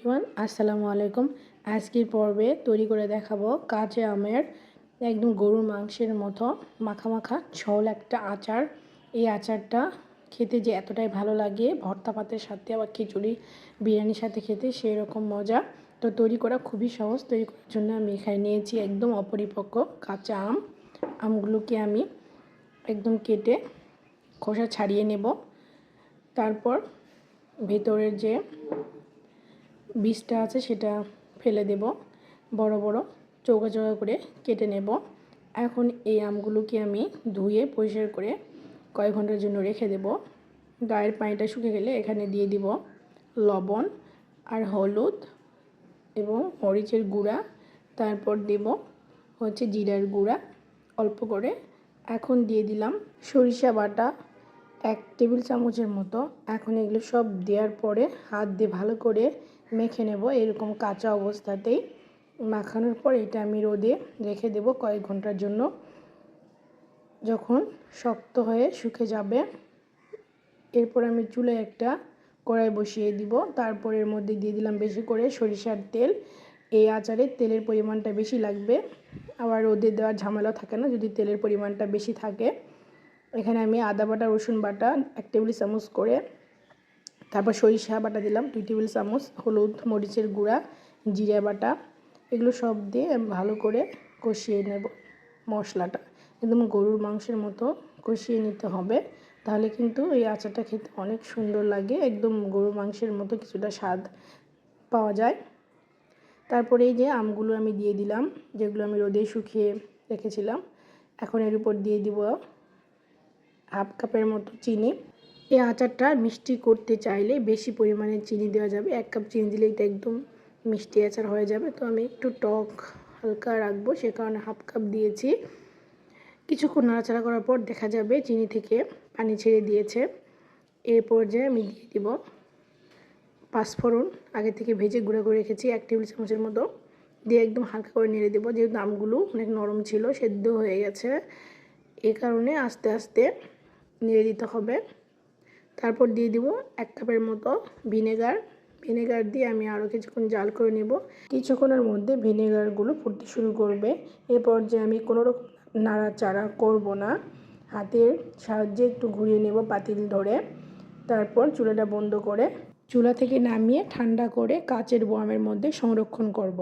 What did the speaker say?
Everyone আসসালামু আলাইকুম। আজকের পর্বে তৈরি করে দেখাবো কাঁচা আমের একদম গরুর মাংসের মতো মাখা মাখা ঝোল একটা আচার। এই আচারটা খেতে যে এতটাই ভালো লাগে, ভর্তা ভাতের সাথে, আবার খিচুড়ি, বিরিয়ানির সাথে খেতে সেই রকম মজা। তো তৈরি করা খুবই সহজ, তৈরি করার জন্য আমি এখানে নিয়েছি একদম অপরিপক্ক কাঁচা আম। আমগুলোকে আমি একদম কেটে খোসা ছাড়িয়ে নেব। তারপর ভেতরের যে বীজটা আছে সেটা ফেলে দেব। বড় বড় চৌকা চৌকা করে কেটে নেব। এখন এই আমগুলোকে আমি ধুয়ে পরিষ্কার করে কয়েক ঘণ্টার জন্য রেখে দেব। গায়ের পানিটা শুকে গেলে এখানে দিয়ে দিব লবণ আর হলুদ এবং মরিচের গুঁড়া। তারপর দেব হচ্ছে জিরার গুঁড়া। অল্প করে। এখন দিয়ে দিলাম সরিষা বাটা। এক টেবিল চামচের মতো। এখন এগুলো সব দেওয়ার পরে হাত দিয়ে ভালো করে মেখে নেব এরকম কাঁচা অবস্থাতেই। মাখানোর পর এটা আমি রোদে রেখে দেব কয়েক ঘণ্টার জন্য। যখন শক্ত হয়ে শুকে যাবে, এরপর আমি চুলে একটা কড়াই বসিয়ে দিব। তারপর এর মধ্যে দিয়ে দিলাম বেশি করে সরিষার তেল। এই আচারে তেলের পরিমাণটা বেশি লাগবে। আবার রোদে দেওয়ার ঝামেলা থাকে না, যদি তেলের পরিমাণটা বেশি থাকে। এখানে আমি আদা বাটা, রসুন বাটা, এক টেবিল চামচ করে তারপর সরিষা বাটা দিলাম, দুই টেবিল চামচ, হলুদ, মরিচের গুঁড়া, জিরা বাটা, এগুলো সব দিয়ে ভালো করে কষিয়ে নেব মশলাটা। একদম গরুর মাংসের মতো কষিয়ে নিতে হবে, তাহলে কিন্তু এই আচারটা খেতে অনেক সুন্দর লাগে, একদম গরুর মাংসের মতো কিছুটা স্বাদ পাওয়া যায়। তারপরে এই যে আমগুলো আমি দিয়ে দিলাম, যেগুলো আমি রোদে শুকিয়ে রেখেছিলাম, এখন এর উপর দিয়ে দিব হাফ কাপের মতো চিনি। এই আচারটা মিষ্টি করতে চাইলে বেশি পরিমাণে চিনি দেওয়া যাবে। এক কাপ চিনি দিলে এটা একদম মিষ্টি আচার হয়ে যাবে। তো আমি একটু টক হালকা রাখব, সে কারণে হাফ কাপ দিয়েছি। কিছুক্ষণ নাড়াচাড়া করার পর দেখা যাবে চিনি থেকে পানি ছেড়ে দিয়েছে। এই পর্যায়ে আমি দিয়ে দিব পাঁচফোড়ন। আগে থেকে ভেজে গুঁড়ো করে রেখেছি এক টেবিল চামচের মতো। দিয়ে একদম হালকা করে নেড়ে দেবো। যেহেতু আমগুলো অনেক নরম ছিল, সেদ্ধ হয়ে গেছে। এ কারণে আস্তে আস্তে নেড়ে দিতে হবে। তারপর দিয়ে দিব এক কাপের মতো ভিনেগার। ভিনেগার দিয়ে আমি আরও কিছুক্ষণ জাল করে নেব। কিছুক্ষণের মধ্যে ভিনেগারগুলো ফুটতে শুরু করবে। এ পর্যায়ে আমি কোনো রকম নাড়াচাড়া করব না। হাতের সাহায্যে একটু ঘুরিয়ে নেব পাতিল ধরে। তারপর চুলাটা বন্ধ করে, চুলা থেকে নামিয়ে ঠান্ডা করে কাচের বোয়ামের মধ্যে সংরক্ষণ করব।